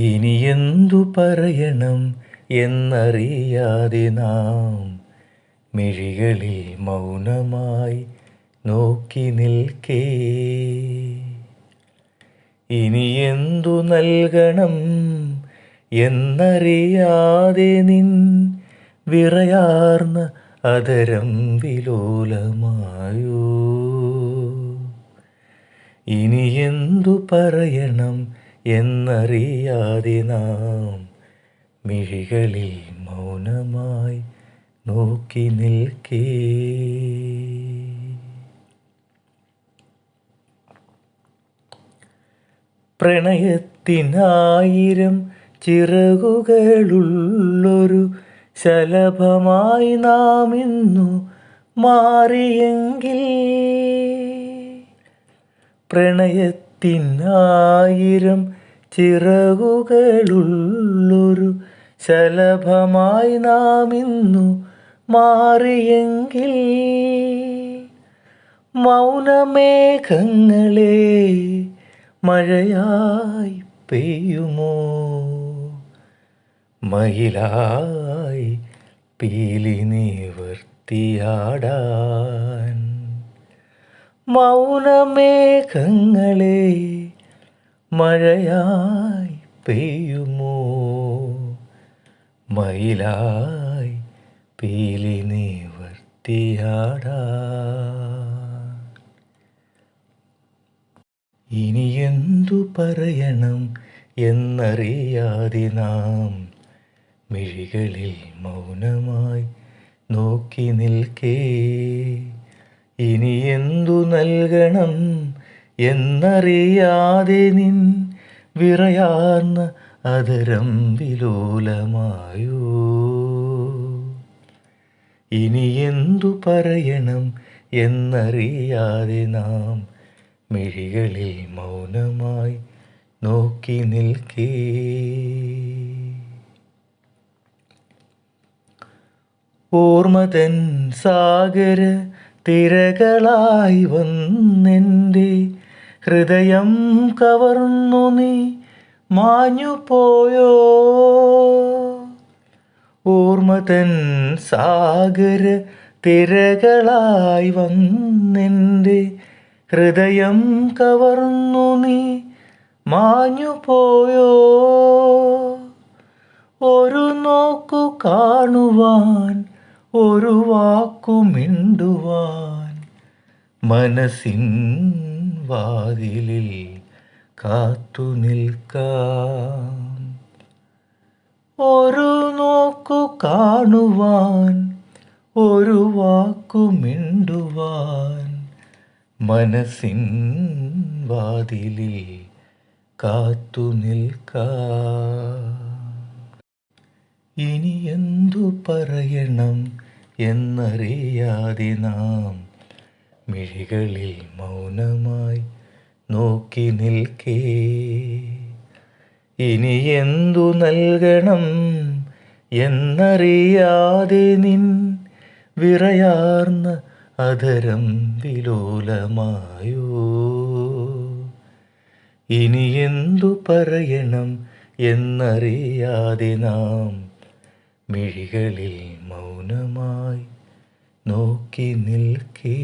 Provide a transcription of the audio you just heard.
ഇനി എന്തു പറയണം എന്നറിയാതെ നാം മിഴികളിൽ മൗനമായി നോക്കി നിൽക്കേ. ഇനി എന്തു നൽകണം എന്നറിയാതെ നിൻ വിറയാർന്ന അതരം വിലോലമായോ? ഇനി എന്തു പറയണം എന്നറിയാതെ നാം മിഴികളിൽ മൗനമായി നോക്കി നിൽക്കേ. പ്രണയത്തിനായിരം ചിറകുകളുള്ളൊരു ശലഭമായി നാം ഇന്നു മാറിയെങ്കിൽ പ്രണയത്തിനായിരം ചിറകുകളുള്ളൊരു ശലഭമായി നാം ഇന്നു മാറിയെങ്കിൽ മൗനമേഘങ്ങളെ മഴയായി പെയ്യുമോ? മയിലായി പീലി നിവർത്തിയാടാൻ മൗനമേഘങ്ങളെ മഴയായി പെയ്യുമോ? മയിലായി പീലി വർത്തിയാടാ ഇനി എന്തു പറയണം എന്നറിയാതെ നാം മിഴികളിൽ മൗനമായി നോക്കി നിൽക്കേ. ഇനി എന്തു നൽകണം എന്നറിയാതെ നിൻ വിറയാർന്ന അതരം വിലോലമായോ? ഇനി എന്തു പറയണം എന്നറിയാതെ നാം മിഴികളിൽ മൗനമായി നോക്കി നിൽക്കേ? ഓർമ്മതൻ സാഗര തിരകളായി വന്നെന്റെ ഹൃദയം കവർന്നു നീ മാഞ്ഞു പോയോ ഓർമ്മതൻ സാഗര തിരകളായി വന്നെന്റെ ഹൃദയം കവർന്നു നീ മാഞ്ഞു പോയോ ഒരു നോക്കു കാണുവാൻ ഒരു വാക്കുമിണ്ടുവാൻ മനസ്സിൻ വാതിലിൽ കാത്തു നിൽക്കാം. ഒരു നോക്കു കാണുവാൻ ഒരു വാക്കുമിണ്ടുവാൻ മനസ്സിൻ വാതിലിൽ കാത്തു നിൽക്കാം. ഇനി എന്തു പറയണം എന്നറിയാതെ നാം മിഴികളിൽ മൗനമായി നോക്കി നിൽക്കേ. ഇനി എന്തു നൽകണം എന്നറിയാതെ നിൻ വിറയാർന്ന അധരം വിലോലമായോ? ഇനി എന്തു പറയണം എന്നറിയാതെ നാം മിഴികളിൽ മൗനമായി നോക്കി നിൽക്കേ.